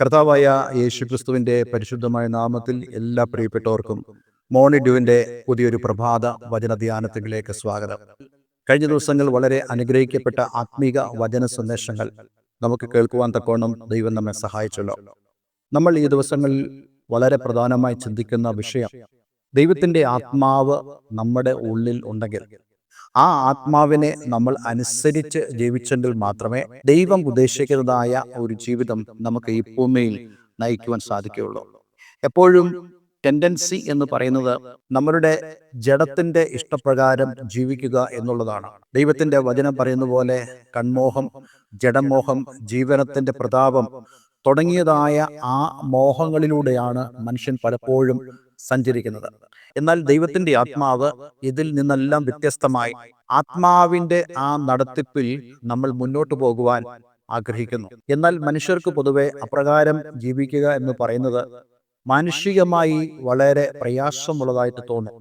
കർത്താവായ യേശു ക്രിസ്തുവിന്റെ പരിശുദ്ധമായ നാമത്തിൽ എല്ലാ പ്രിയപ്പെട്ടവർക്കും മോണിഡ്യുവിന്റെ പുതിയൊരു പ്രഭാത വചന ധ്യാനത്തിലേക്ക് സ്വാഗതം. കഴിഞ്ഞ ദിവസങ്ങൾ വളരെ അനുഗ്രഹിക്കപ്പെട്ട ആത്മീക വചന സന്ദേശങ്ങൾ നമുക്ക് കേൾക്കുവാൻ തക്കോണം ദൈവം നമ്മെ സഹായിച്ചല്ലോ. നമ്മൾ ഈ ദിവസങ്ങളിൽ വളരെ പ്രധാനമായി ചിന്തിക്കുന്ന വിഷയം ദൈവത്തിന്റെ ആത്മാവ് നമ്മുടെ ഉള്ളിൽ ഉണ്ടെങ്കിൽ ആ ആത്മാവിനെ നമ്മൾ അനുസരിച്ച് ജീവിച്ചെങ്കിൽ മാത്രമേ ദൈവം ഉദ്ദേശിക്കുന്നതായ ഒരു ജീവിതം നമുക്ക് ഈ ഭൂമിയിൽ നയിക്കുവാൻ സാധിക്കുകയുള്ളൂ. എപ്പോഴും ടെൻഡൻസി എന്ന് പറയുന്നത് നമ്മളുടെ ജഡത്തിന്റെ ഇഷ്ടപ്രകാരം ജീവിക്കുക എന്നുള്ളതാണ്. ദൈവത്തിന്റെ വചനം പറയുന്ന പോലെ കൺമോഹം ജഡമോഹം ജീവനത്തിന്റെ പ്രതാപം തുടങ്ങിയതായ ആ മോഹങ്ങളിലൂടെയാണ് മനുഷ്യൻ പലപ്പോഴും സഞ്ചരിക്കുന്നത്. എന്നാൽ ദൈവത്തിന്റെ ആത്മാവ് ഇതിൽ നിന്നെല്ലാം വ്യത്യസ്തമായി ആത്മാവിന്റെ ആ നടത്തിപ്പിൽ നമ്മൾ മുന്നോട്ട് പോകുവാൻ ആഗ്രഹിക്കുന്നു. എന്നാൽ മനുഷ്യർക്ക് പൊതുവെ അപ്രകാരം ജീവിക്കുക എന്ന് പറയുന്നത് മാനുഷികമായി വളരെ പ്രയാസമുള്ളതായിട്ട് തോന്നും.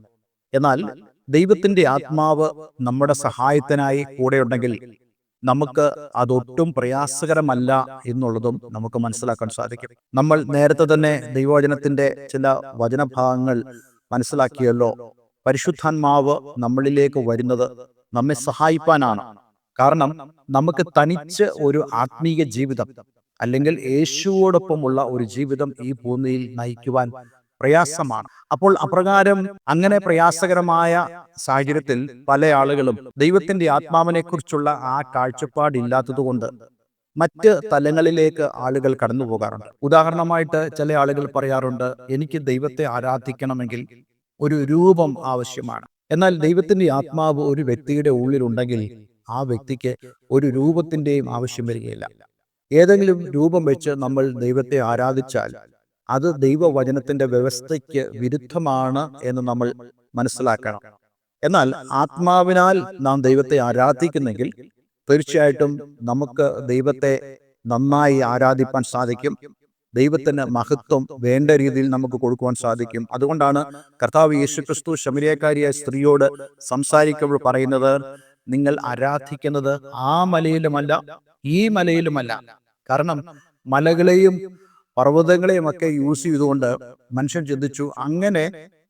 എന്നാൽ ദൈവത്തിന്റെ ആത്മാവ് നമ്മുടെ സഹായത്തിനായി കൂടെയുണ്ടെങ്കിൽ നമുക്ക് അതൊട്ടും പ്രയാസകരമല്ല എന്നുള്ളതും നമുക്ക് മനസ്സിലാക്കാൻ സാധിക്കും. നമ്മൾ നേരത്തെ തന്നെ ദൈവവചനത്തിന്റെ ചില വചനഭാഗങ്ങൾ മനസ്സിലാക്കിയല്ലോ. പരിശുദ്ധാത്മാവ് നമ്മളിലേക്ക് വരുന്നത് നമ്മെ സഹായിപ്പാനാണ്. കാരണം നമുക്ക് തനിച്ച് ഒരു ആത്മീയ ജീവിതം അല്ലെങ്കിൽ യേശുവോടൊപ്പമുള്ള ഒരു ജീവിതം ഈ ഭൂമിയിൽ നയിക്കുവാൻ പ്രയാസമാണ്. അപ്പോൾ അപ്രകാരം അങ്ങനെ പ്രയാസകരമായ സാഹചര്യത്തിൽ പല ആളുകളും ദൈവത്തിന്റെ ആത്മാവിനെക്കുറിച്ചുള്ള ആ കാഴ്ചപ്പാടില്ലാത്തതുകൊണ്ട് മറ്റ് തലങ്ങളിലേക്ക് ആളുകൾ കടന്നു പോകാറുണ്ട്. ഉദാഹരണമായിട്ട് ചില ആളുകൾ പറയാറുണ്ട് എനിക്ക് ദൈവത്തെ ആരാധിക്കണമെങ്കിൽ ഒരു രൂപം ആവശ്യമാണ്. എന്നാൽ ദൈവത്തിന്റെ ആത്മാവ് ഒരു വ്യക്തിയുടെ ഉള്ളിലുണ്ടെങ്കിൽ ആ വ്യക്തിക്ക് ഒരു രൂപത്തിന്റെയും ആവശ്യം വരികയില്ല. ഏതെങ്കിലും രൂപം വെച്ച് നമ്മൾ ദൈവത്തെ ആരാധിച്ചാൽ അത് ദൈവവചനത്തിന്റെ വ്യവസ്ഥയ്ക്ക് വിരുദ്ധമാണ് എന്ന് നമ്മൾ മനസ്സിലാക്കണം. എന്നാൽ ആത്മാവിനാൽ നാം ദൈവത്തെ ആരാധിക്കുന്നെങ്കിൽ തീർച്ചയായിട്ടും നമുക്ക് ദൈവത്തെ നന്നായി ആരാധിപ്പാൻ സാധിക്കും. ദൈവത്തിന് മഹത്വം വേണ്ട രീതിയിൽ നമുക്ക് കൊടുക്കുവാൻ സാധിക്കും. അതുകൊണ്ടാണ് കർത്താവ് യേശു ക്രിസ്തു ശമരിയക്കാരിയായ സ്ത്രീയോട് സംസാരിക്കുമ്പോൾ പറയുന്നത് നിങ്ങൾ ആരാധിക്കുന്നത് ആ മലയിലുമല്ല ഈ മലയിലുമല്ല. കാരണം മലകളെയും പർവതങ്ങളെയും ഒക്കെ യൂസ് ചെയ്തുകൊണ്ട് മനുഷ്യൻ ചിന്തിച്ചു അങ്ങനെ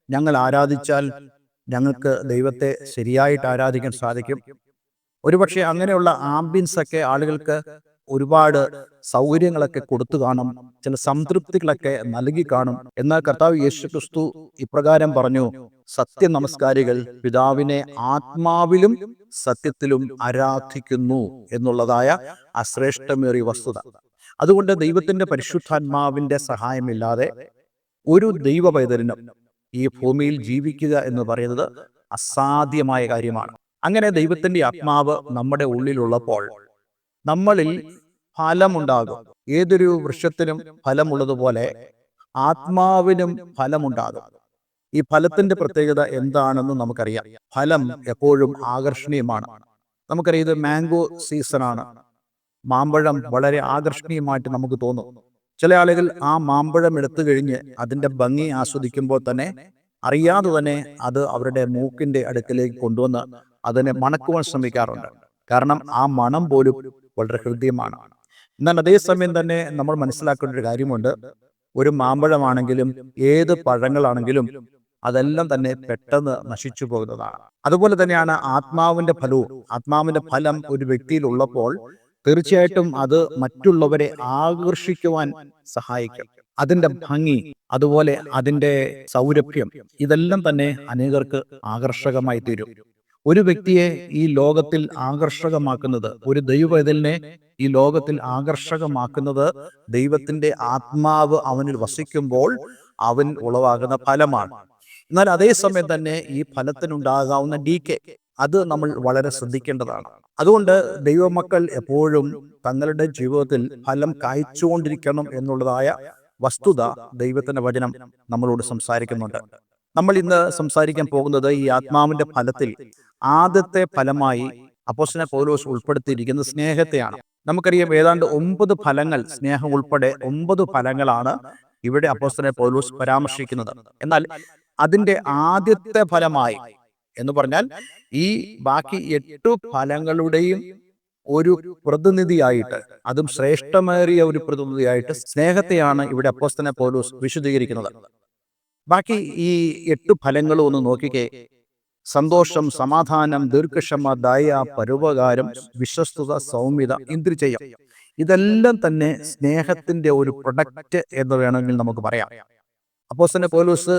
ഞങ്ങൾ ആരാധിച്ചാൽ ഞങ്ങൾക്ക് ദൈവത്തെ ശരിയായിട്ട് ആരാധിക്കാൻ സാധിക്കും. ഒരുപക്ഷെ അങ്ങനെയുള്ള ആംബിയൻസ് ഒക്കെ ആളുകൾക്ക് ഒരുപാട് സൗകര്യങ്ങളൊക്കെ കൊടുത്തു കാണും. ചില സംതൃപ്തികളൊക്കെ നൽകി കാണും. എന്നാൽ കർത്താവ് യേശു ക്രിസ്തു ഇപ്രകാരം പറഞ്ഞു സത്യ നമസ്കാരികൾ പിതാവിനെ ആത്മാവിലും സത്യത്തിലും ആരാധിക്കുന്നു എന്നുള്ളതായ അശ്രേഷ്ഠമേറിയ വസ്തുത. അതുകൊണ്ട് ദൈവത്തിന്റെ പരിശുദ്ധാത്മാവിന്റെ സഹായമില്ലാതെ ഒരു ദൈവ പൈതലിനും ഈ ഭൂമിയിൽ ജീവിക്കുക എന്ന് പറയുന്നത് അസാധ്യമായ കാര്യമാണ്. അങ്ങനെ ദൈവത്തിന്റെ ആത്മാവ് നമ്മുടെ ഉള്ളിലുള്ളപ്പോൾ നമ്മളിൽ ഫലമുണ്ടാകും. ഏതൊരു വൃക്ഷത്തിനും ഫലമുള്ളതുപോലെ ആത്മാവിനും ഫലമുണ്ടാകും. ഈ ഫലത്തിന്റെ പ്രത്യേകത എന്താണെന്ന് നമുക്കറിയാം. ഫലം എപ്പോഴും ആകർഷണീയമാണ്. നമുക്കറിയാം ഇത് മാംഗോ സീസണാണ്. മാമ്പഴം വളരെ ആകർഷണീയമായിട്ട് നമുക്ക് തോന്നും. ചില ആളുകൾ ആ മാമ്പഴം എടുത്തു കഴിഞ്ഞ് അതിന്റെ ഭംഗി ആസ്വദിക്കുമ്പോൾ തന്നെ അറിയാതെ തന്നെ അത് അവരുടെ മൂക്കിന്റെ അടുക്കലേക്ക് കൊണ്ടുവന്ന് അതിനെ മണക്കുവാൻ ശ്രമിക്കാറുണ്ട്. കാരണം ആ മണം പോലും വളരെ ഹൃദ്യമാണ്. എന്നാൽ അതേസമയം തന്നെ നമ്മൾ മനസ്സിലാക്കേണ്ട ഒരു കാര്യമുണ്ട്. ഒരു മാമ്പഴമാണെങ്കിലും ഏത് പഴങ്ങളാണെങ്കിലും അതെല്ലാം തന്നെ പെട്ടെന്ന് നശിച്ചു പോകുന്നതാണ്. അതുപോലെ തന്നെയാണ് ആത്മാവിന്റെ ഫലവും. ആത്മാവിന്റെ ഫലം ഒരു വ്യക്തിയിൽ ഉള്ളപ്പോൾ തീർച്ചയായിട്ടും അത് മറ്റുള്ളവരെ ആകർഷിക്കുവാൻ സഹായിക്കും. അതിന്റെ ഭംഗി അതുപോലെ അതിന്റെ സൗരഭ്യം ഇതെല്ലാം തന്നെ അനേകർക്ക് ആകർഷകമായി തീരും. ഒരു വ്യക്തിയെ ഈ ലോകത്തിൽ ആകർഷകമാക്കുന്നത് ഒരു ദൈവവേദലിനെ ഈ ലോകത്തിൽ ആകർഷകമാക്കുന്നത് ദൈവത്തിന്റെ ആത്മാവ് അവനിൽ വസിക്കുമ്പോൾ അവൻ ഉളവാകുന്ന ഫലമാണ്. എന്നാൽ അതേസമയം തന്നെ ഈ ഫലത്തിനുണ്ടാകാവുന്ന ഡി കെ അത് നമ്മൾ വളരെ ശ്രദ്ധിക്കേണ്ടതാണ്. അതുകൊണ്ട് ദൈവമക്കൾ എപ്പോഴും തങ്ങളുടെ ജീവിതത്തിൽ ഫലം കായ്ച്ചുകൊണ്ടിരിക്കണം എന്നുള്ളതായ വസ്തുത ദൈവത്തിന്റെ വചനം നമ്മളോട് സംസാരിക്കുന്നുണ്ട്. നമ്മൾ ഇന്ന് സംസാരിക്കാൻ പോകുന്നത് ഈ ആത്മാവിന്റെ ഫലത്തിൽ ആദ്യത്തെ ഫലമായി അപ്പോസിനെ പൗലോസ് ഉൾപ്പെടുത്തിയിരിക്കുന്ന സ്നേഹത്തെയാണ്. നമുക്കറിയാം ഏതാണ്ട് ഒമ്പത് ഫലങ്ങൾ സ്നേഹം ഉൾപ്പെടെ ഒമ്പത് ഫലങ്ങളാണ് ഇവിടെ അപ്പോസ്തനെ പൗലോസ് പരാമർശിക്കുന്നത്. എന്നാൽ അതിന്റെ ആദ്യത്തെ ഫലമായി എന്ന് പറഞ്ഞാൽ ഈ ബാക്കി എട്ടു ഫലങ്ങളുടെയും ഒരു പ്രതിനിധിയായിട്ട് അതും ശ്രേഷ്ഠമേറിയ ഒരു പ്രതിനിധിയായിട്ട് സ്നേഹത്തെയാണ് ഇവിടെ അപ്പോസ്തനെ പോലൂസ് വിശദീകരിക്കുന്നത് ബാക്കി ഈ എട്ട് ഫലങ്ങളും ഒന്ന് നോക്കിക്കേ. സന്തോഷം സമാധാനം ദീർഘക്ഷമ ദയ പരോപകാരം വിശ്വസ്തത സൗമ്യത ഇന്ദ്രിചയം ഇതെല്ലാം തന്നെ സ്നേഹത്തിന്റെ ഒരു പ്രൊഡക്റ്റ് എന്ന് വേണമെങ്കിൽ നമുക്ക് പറയാം. അപ്പോസ്തനെ പൗലോസ്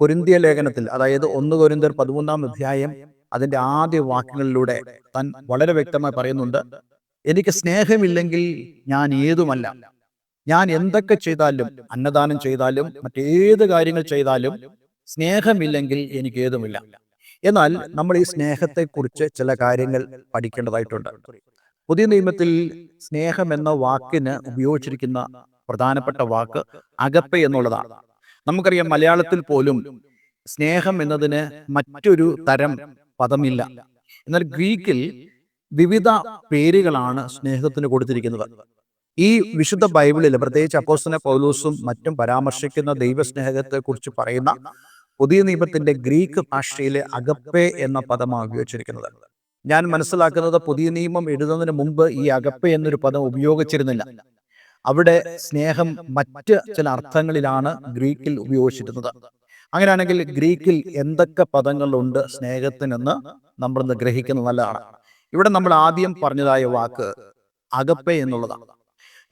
കൊരിന്തിയ ലേഖനത്തിൽ അതായത് ഒന്ന് കൊരിന്തിയർ പതിമൂന്നാം അധ്യായം അതിന്റെ ആദ്യ വാക്കുകളിലൂടെ താൻ വളരെ വ്യക്തമായി പറയുന്നുണ്ട് എനിക്ക് സ്നേഹമില്ലെങ്കിൽ ഞാൻ ഏതുമല്ല. ഞാൻ എന്തൊക്കെ ചെയ്താലും അന്നദാനം ചെയ്താലും മറ്റേത് കാര്യങ്ങൾ ചെയ്താലും സ്നേഹമില്ലെങ്കിൽ എനിക്ക് ഏതുമില്ല. എന്നാൽ നമ്മൾ ഈ സ്നേഹത്തെക്കുറിച്ച് ചില കാര്യങ്ങൾ പഠിക്കേണ്ടതായിട്ടുണ്ട്. പുതിയ നിയമത്തിൽ സ്നേഹം എന്ന വാക്കിന് ഉപയോഗിച്ചിരിക്കുന്ന പ്രധാനപ്പെട്ട വാക്ക് അകപ്പ എന്നുള്ളതാണ്. നമുക്കറിയാം മലയാളത്തിൽ പോലും സ്നേഹം എന്നതിന് മറ്റൊരു തരം പദമില്ല. എന്നാൽ ഗ്രീക്കിൽ വിവിധ പേരുകളാണ് സ്നേഹത്തിന് കൊടുത്തിരിക്കുന്നത്. ഈ വിശുദ്ധ ബൈബിളിൽ പ്രത്യേകിച്ച് അപ്പോസ്തല പൗലൂസും മറ്റും പരാമർശിക്കുന്ന ദൈവസ്നേഹത്തെക്കുറിച്ച് പറയുന്ന പുതിയ നിയമത്തിന്റെ ഗ്രീക്ക് ഭാഷയിലെ അകപ്പെ എന്ന പദമാണ് ഉപയോഗിച്ചിരിക്കുന്നത്. ഞാൻ മനസ്സിലാക്കുന്നത് പുതിയ നിയമം എഴുതുന്നതിന് മുമ്പ് ഈ അകപ്പെ എന്നൊരു പദം ഉപയോഗിച്ചിരുന്നില്ല. അവിടെ സ്നേഹം മറ്റ് ചില അർത്ഥങ്ങളിലാണ് ഗ്രീക്കിൽ ഉപയോഗിച്ചിരുന്നത്. അങ്ങനെയാണെങ്കിൽ ഗ്രീക്കിൽ എന്തൊക്കെ പദങ്ങളുണ്ട് സ്നേഹത്തിനെന്ന് നമ്മളിന്ന് ഗ്രഹിക്കുന്നത് നല്ലതാണ്. ഇവിടെ നമ്മൾ ആദ്യം പറഞ്ഞതായ വാക്ക് അകപ്പെ എന്നുള്ളതാണ്.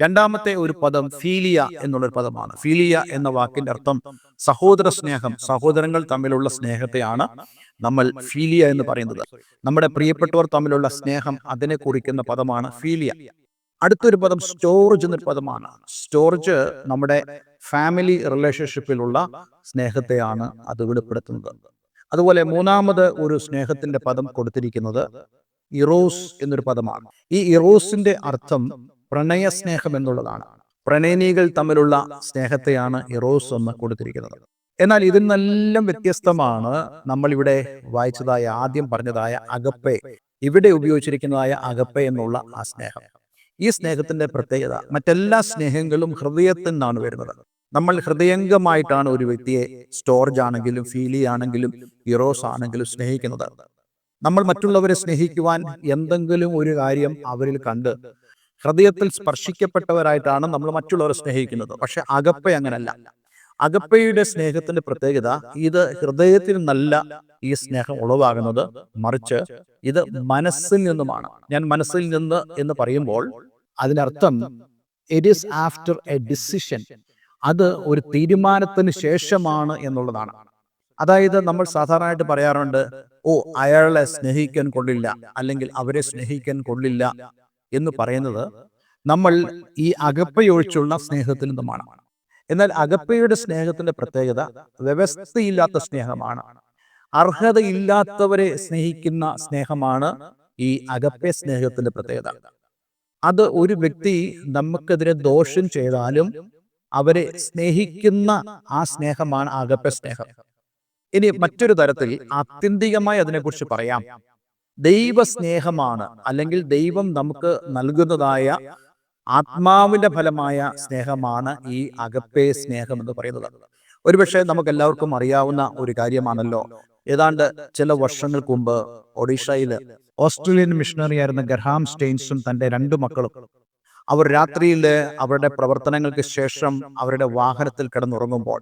രണ്ടാമത്തെ ഒരു പദം ഫീലിയ എന്നുള്ളൊരു പദമാണ്. ഫീലിയ എന്ന വാക്കിന്റെ അർത്ഥം സഹോദര സ്നേഹം സഹോദരങ്ങൾ തമ്മിലുള്ള സ്നേഹത്തെയാണ് നമ്മൾ ഫീലിയ എന്ന് പറയുന്നത്. നമ്മുടെ പ്രിയപ്പെട്ടവർ തമ്മിലുള്ള സ്നേഹം അതിനെ കുറിക്കുന്ന പദമാണ് ഫീലിയ. അടുത്തൊരു പദം സ്റ്റോറേജ് എന്നൊരു പദമാണ്. സ്റ്റോറേജ് നമ്മുടെ ഫാമിലി റിലേഷൻഷിപ്പിലുള്ള സ്നേഹത്തെയാണ് അത് വെളിപ്പെടുത്തുന്നത്. അതുപോലെ മൂന്നാമത് ഒരു സ്നേഹത്തിന്റെ പദം കൊടുത്തിരിക്കുന്നത് ഇറോസ് എന്നൊരു പദമാണ്. ഈ ഇറോസിന്റെ അർത്ഥം പ്രണയ സ്നേഹം എന്നുള്ളതാണ്. പ്രണയനികൾ തമ്മിലുള്ള സ്നേഹത്തെയാണ് ഇറോസ് എന്ന് കൊടുത്തിരിക്കുന്നത്. എന്നാൽ ഇതിൽ നിന്നെല്ലാം വ്യത്യസ്തമാണ് നമ്മൾ ഇവിടെ വായിച്ചതായ ആദ്യം പറഞ്ഞതായ അകപ്പെ ഇവിടെ ഉപയോഗിച്ചിരിക്കുന്നതായ അകപ്പെ എന്നുള്ള ആ സ്നേഹം. ഈ സ്നേഹത്തിന്റെ പ്രത്യേകത മറ്റെല്ലാ സ്നേഹങ്ങളും ഹൃദയത്തിൽ നിന്നാണ് വരുന്നത്. നമ്മൾ ഹൃദയംഗമായിട്ടാണ് ഒരു വ്യക്തിയെ സ്റ്റോറേജ് ആണെങ്കിലും ഫീലി ആണെങ്കിലും ഇറോസ് ആണെങ്കിലും സ്നേഹിക്കുന്നത്. നമ്മൾ മറ്റുള്ളവരെ സ്നേഹിക്കുവാൻ എന്തെങ്കിലും ഒരു കാര്യം അവരിൽ കണ്ട് ഹൃദയത്തിൽ സ്പർശിക്കപ്പെട്ടവരായിട്ടാണ് നമ്മൾ മറ്റുള്ളവരെ സ്നേഹിക്കുന്നത്. പക്ഷെ അകപ്പ അങ്ങനല്ല. അകപ്പയുടെ സ്നേഹത്തിന്റെ പ്രത്യേകത ഇത് ഹൃദയത്തിൽ നല്ല ഈ സ്നേഹം ഉളവാകുന്നത് മറിച്ച് ഇത് മനസ്സിൽ നിന്നുമാണ്. ഞാൻ മനസ്സിൽ നിന്ന് എന്ന് പറയുമ്പോൾ അതിനർത്ഥം it is after a decision അത് ഒരു തീരുമാനത്തിന് ശേഷമാണ് എന്നുള്ളതാണ്. അതായത് നമ്മൾ സാധാരണയായിട്ട് പറയാറുണ്ട് ഓ അയാളെ സ്നേഹിക്കാൻ കൊള്ളില്ല അല്ലെങ്കിൽ അവരെ സ്നേഹിക്കാൻ കൊള്ളില്ല എന്ന് പറയുന്നത് നമ്മൾ ഈ അകപ്പയൊഴിച്ചുള്ള സ്നേഹത്തിൽ നിന്നുമാണ് എന്നാൽ അകപ്പയുടെ സ്നേഹത്തിന്റെ പ്രത്യേകത വ്യവസ്ഥയില്ലാത്ത സ്നേഹമാണ്. അർഹതയില്ലാത്തവരെ സ്നേഹിക്കുന്ന സ്നേഹമാണ് ഈ അകപ്പെ സ്നേഹത്തിന്റെ പ്രത്യേകത. അത് ഒരു വ്യക്തി നമുക്കെതിരെ ദോഷം ചെയ്താലും അവരെ സ്നേഹിക്കുന്ന ആ സ്നേഹമാണ് അകപ്പെ സ്നേഹം. ഇനി മറ്റൊരു തരത്തിൽ ആത്യന്തികമായി അതിനെക്കുറിച്ച് പറയാം. ദൈവസ്നേഹമാണ് അല്ലെങ്കിൽ ദൈവം നമുക്ക് നൽകുന്നതായ ആത്മാവിന്റെ ഫലമായ സ്നേഹമാണ് ഈ അകപ്പേ സ്നേഹം എന്ന് പറയുന്നത്. ഒരുപക്ഷെ നമുക്ക് എല്ലാവർക്കും അറിയാവുന്ന ഒരു കാര്യമാണല്ലോ. ഏതാണ്ട് ചില വർഷങ്ങൾക്ക് മുമ്പ് ഒഡീഷയിൽ ഓസ്ട്രേലിയൻ മിഷണറി ആയിരുന്ന ഗർഹാം സ്റ്റെയിൻസും തന്റെ രണ്ടു മക്കളും അവർ രാത്രിയിൽ അവരുടെ പ്രവർത്തനങ്ങൾക്ക് ശേഷം അവരുടെ വാഹനത്തിൽ കിടന്നുറങ്ങുമ്പോൾ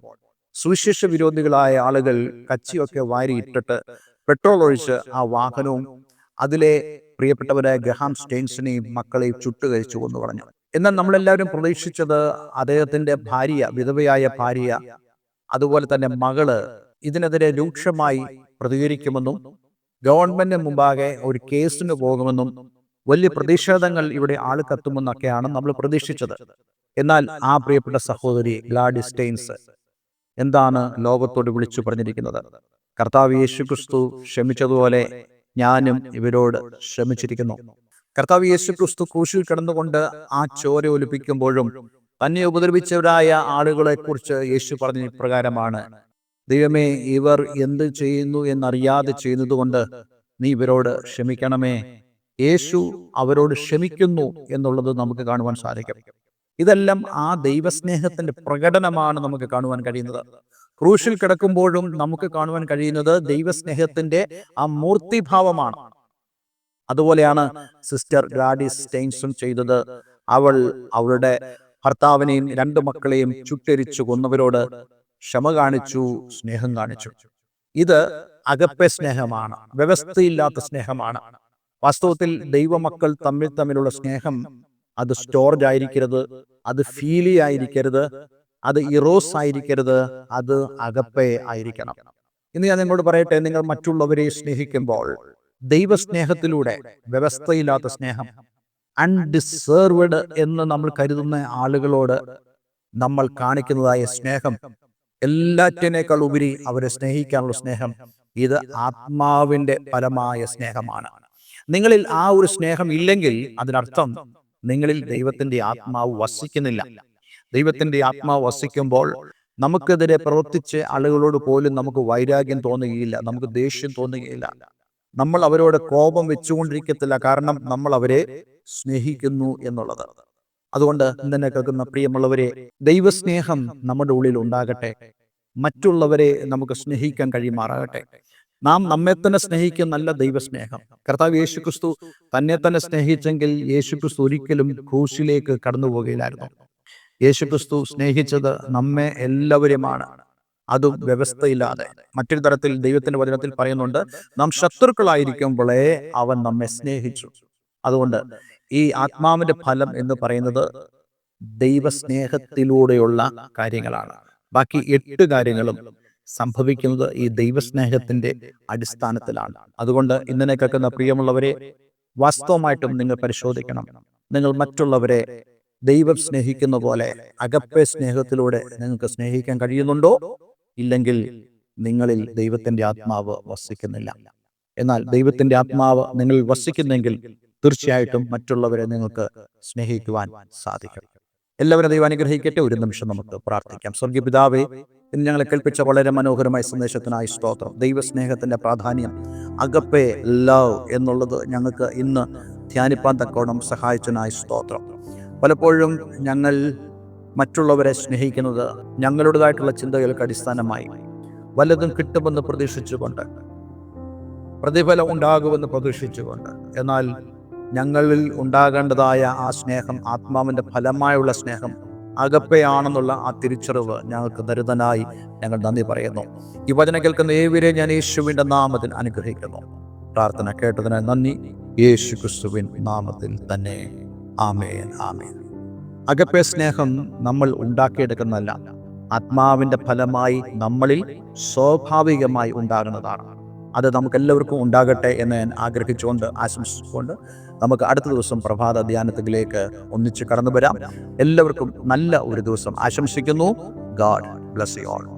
സുവിശേഷ വിരോധികളായ ആളുകൾ കച്ചിയൊക്കെ വാരിയിട്ടിട്ട് പെട്രോൾ ഒഴിച്ച് ആ വാഹനവും അതിലെ പ്രിയപ്പെട്ടവരായ ഗ്രഹാം സ്റ്റെയിൻസിനെയും മക്കളെയും ചുട്ടുകരിച്ചു എന്ന് പറഞ്ഞു എന്നാൽ നമ്മളെല്ലാവരും പ്രതീക്ഷിച്ചത് അദ്ദേഹത്തിന്റെ ഭാര്യ വിധവയായ ഭാര്യ അതുപോലെ തന്നെ മകൾ ഇതിനെതിരെ രൂക്ഷമായി പ്രതികരിക്കുമെന്നും ഗവൺമെന്റിന് മുമ്പാകെ ഒരു കേസിന് പോകുമെന്നും വലിയ പ്രതിഷേധങ്ങൾ ഇവിടെ ആൾ കത്തുമെന്നൊക്കെയാണ് നമ്മൾ പ്രതീക്ഷിച്ചത്. എന്നാൽ ആ പ്രിയപ്പെട്ട സഹോദരി ഗ്ലാഡി സ്റ്റെയിൻസ് എന്താണ് ലോകത്തോട് വിളിച്ചു പറഞ്ഞിരിക്കുന്നത്? കർത്താവ് യേശു ക്രിസ്തു ക്ഷമിച്ചതുപോലെ ഞാനും ഇവരോട് ക്ഷമിച്ചിരിക്കുന്നു. കർത്താവ് യേശു ക്രിസ്തു ക്രൂശിൽ കിടന്നുകൊണ്ട് ആ ചോര ഒലിപ്പിക്കുമ്പോഴും തന്നെ ഉപദ്രവിച്ചവരായ ആളുകളെ കുറിച്ച് യേശു പറഞ്ഞ ഇപ്രകാരമാണ്. ദൈവമേ ഇവർ എന്ത് ചെയ്യുന്നു എന്നറിയാതെ ചെയ്യുന്നതുകൊണ്ട് നീ ഇവരോട് ക്ഷമിക്കണമേ. യേശു അവരോട് ക്ഷമിക്കുന്നു എന്നുള്ളത് നമുക്ക് കാണുവാൻ സാധിക്കും. ഇതെല്ലാം ആ ദൈവസ്നേഹത്തിന്റെ പ്രകടനമാണ് നമുക്ക് കാണുവാൻ കഴിയുന്നത്. ക്രൂശിൽ കിടക്കുമ്പോഴും നമുക്ക് കാണുവാൻ കഴിയുന്നത് ദൈവസ്നേഹത്തിന്റെ ആ മൂർത്തിഭാവമാണ്. അതുപോലെയാണ് സിസ്റ്റർ ഗ്രാഡിസ് സ്റ്റെയിൻസും ചെയ്തത്. അവൾ അവളുടെ ഭർത്താവിനെയും രണ്ടു മക്കളെയും ചുട്ടരിച്ചു കൊന്നവരോട് ക്ഷമ കാണിച്ചു സ്നേഹം കാണിച്ചു. ഇത് അകപ്പെ സ്നേഹമാണ് വ്യവസ്ഥയില്ലാത്ത സ്നേഹമാണ്. വാസ്തവത്തിൽ ദൈവമക്കൾ തമ്മിൽ തമ്മിലുള്ള സ്നേഹം അത് സ്റ്റോറേജ് ആയിരിക്കരുത് അത് ഫീലി ആയിരിക്കരുത് അത് ഇറോസ് ആയിരിക്കരുത് അത് അകപ്പെ ആയിരിക്കണം. ഇന്ന് ഞാൻ നിങ്ങളോട് പറയട്ടെ നിങ്ങൾ മറ്റുള്ളവരെ സ്നേഹിക്കുമ്പോൾ ദൈവസ്നേഹത്തിലൂടെ വ്യവസ്ഥയില്ലാത്ത സ്നേഹം അൺഡിസേർവഡ് എന്ന് നമ്മൾ കരുതുന്ന ആളുകളോട് നമ്മൾ കാണിക്കുന്നതായ സ്നേഹം എല്ലാറ്റിനേക്കാൾ ഉപരി അവരെ സ്നേഹിക്കാനുള്ള സ്നേഹം ഇത് ആത്മാവിന്റെ ഫലമായ സ്നേഹമാണ്. നിങ്ങളിൽ ആ ഒരു സ്നേഹം ഇല്ലെങ്കിൽ അതിനർത്ഥം നിങ്ങളിൽ ദൈവത്തിന്റെ ആത്മാവ് വസിക്കുന്നില്ല. ദൈവത്തിന്റെ ആത്മാവ് വസിക്കുമ്പോൾ നമുക്കെതിരെ പ്രവർത്തിച്ച് ആളുകളോട് പോലും നമുക്ക് വൈരാഗ്യം തോന്നുകയില്ല നമുക്ക് ദേഷ്യം തോന്നുകയില്ല. നമ്മൾ അവരോട് കോപം വെച്ചുകൊണ്ടിരിക്കത്തില്ല. കാരണം നമ്മൾ അവരെ സ്നേഹിക്കുന്നു എന്നുള്ളത്. അതുകൊണ്ട് ഇന്നെ കേൾക്കുന്ന പ്രിയമുള്ളവരെ ദൈവസ്നേഹം നമ്മുടെ ഉള്ളിൽ ഉണ്ടാകട്ടെ. മറ്റുള്ളവരെ നമുക്ക് സ്നേഹിക്കാൻ കഴിയുമാറാകട്ടെ. നാം നമ്മെ തന്നെ സ്നേഹിക്കുന്ന നല്ല ദൈവസ്നേഹം. കർത്താവ് യേശു ക്രിസ്തു തന്നെ തന്നെ സ്നേഹിച്ചെങ്കിൽ യേശു ക്രിസ്തു ഒരിക്കലും ക്രൂശിലേക്ക് കടന്നു പോകുകയില്ലായിരുന്നു യേശു ക്രിസ്തു സ്നേഹിച്ചത് നമ്മെ എല്ലാവരുമാണ്. അതും വ്യവസ്ഥയില്ലാതെ. മറ്റൊരു തരത്തിൽ ദൈവത്തിന്റെ വചനത്തിൽ പറയുന്നുണ്ട് നാം ശത്രുക്കളായിരിക്കുമ്പോഴേ അവൻ നമ്മെ സ്നേഹിച്ചു. അതുകൊണ്ട് ഈ ആത്മാവിന്റെ ഫലം എന്ന് പറയുന്നത് ദൈവസ്നേഹത്തിലൂടെയുള്ള കാര്യങ്ങളാണ്. ബാക്കി എട്ട് കാര്യങ്ങളും സംഭവിക്കുന്നത് ഈ ദൈവസ്നേഹത്തിന്റെ അടിസ്ഥാനത്തിലാണ്. അതുകൊണ്ട് ഇന്നലെ കേൾക്കുന്ന പ്രിയമുള്ളവരെ വാസ്തവമായിട്ടും നിങ്ങൾ പരിശോധിക്കണം. നിങ്ങൾ മറ്റുള്ളവരെ ദൈവം സ്നേഹിക്കുന്ന പോലെ അകപ്പെ സ്നേഹത്തിലൂടെ നിങ്ങൾക്ക് സ്നേഹിക്കാൻ കഴിയുന്നുണ്ടോ? ഇല്ലെങ്കിൽ നിങ്ങളിൽ ദൈവത്തിന്റെ ആത്മാവ് വസിക്കുന്നില്ല. എന്നാൽ ദൈവത്തിന്റെ ആത്മാവ് നിങ്ങൾ വസിക്കുന്നെങ്കിൽ തീർച്ചയായിട്ടും മറ്റുള്ളവരെ നിങ്ങൾക്ക് സ്നേഹിക്കുവാൻ സാധിക്കും. എല്ലാവരും ദൈവം അനുഗ്രഹിക്കട്ടെ. ഒരു നിമിഷം നമുക്ക് പ്രാർത്ഥിക്കാം. സ്വർഗീയ പിതാവേ ഇന്ന് ഞങ്ങളെ കേൾപ്പിച്ച വളരെ മനോഹരമായ സന്ദേശത്തിനായി സ്തോത്രം. ദൈവസ്നേഹത്തിന്റെ പ്രാധാന്യം അകപ്പേ ലവ് എന്നുള്ളത് ഞങ്ങൾക്ക് ഇന്ന് ധ്യാനിപ്പാൻ തക്കോണം സഹായിച്ചതിനായി സ്തോത്രം. പലപ്പോഴും ഞങ്ങൾ മറ്റുള്ളവരെ സ്നേഹിക്കുന്നത് ഞങ്ങളുടേതായിട്ടുള്ള ചിന്തകൾക്ക് അടിസ്ഥാനമായി. വല്ലതും കിട്ടുമെന്ന് പ്രതീക്ഷിച്ചുകൊണ്ട് പ്രതിഫലം ഉണ്ടാകുമെന്ന് പ്രതീക്ഷിച്ചുകൊണ്ട്. എന്നാൽ ഞങ്ങളിൽ ഉണ്ടാകേണ്ടതായ ആ സ്നേഹം ആത്മാവിന്റെ ഫലമായുള്ള സ്നേഹം അകപ്പയാണെന്നുള്ള ആ തിരിച്ചറിവ് ഞങ്ങൾക്ക് ദരിതനായി ഞങ്ങൾ നന്ദി പറയുന്നു. ഈ വചന കേൾക്കുന്ന ഏവരെ ഞാൻ യേശുവിന്റെ നാമത്തിൽ അനുഗ്രഹിക്കുന്നു. പ്രാർത്ഥന കേട്ടതിന് നന്ദി. യേശു ക്രിസ്തുവിൻ നാമത്തിൽ തന്നെ. ആമേൻ ആമേൻ. അകപ്പെ സ്നേഹം നമ്മൾ ഉണ്ടാക്കിയെടുക്കുന്നതല്ല. ആത്മാവിന്റെ ഫലമായി നമ്മളിൽ സ്വാഭാവികമായി ഉണ്ടാകുന്നതാണ്. അത് നമുക്കെല്ലാവർക്കും ഉണ്ടാകട്ടെ എന്ന് ഞാൻ ആഗ്രഹിച്ചുകൊണ്ട് ആശംസിച്ചുകൊണ്ട് നമുക്ക് അടുത്ത ദിവസം പ്രഭാത ധ്യാനത്തിലേക്ക് ഒന്നിച്ച് കടന്നു വരാം. എല്ലാവർക്കും നല്ല ഒരു ദിവസം ആശംസിക്കുന്നു. God bless you all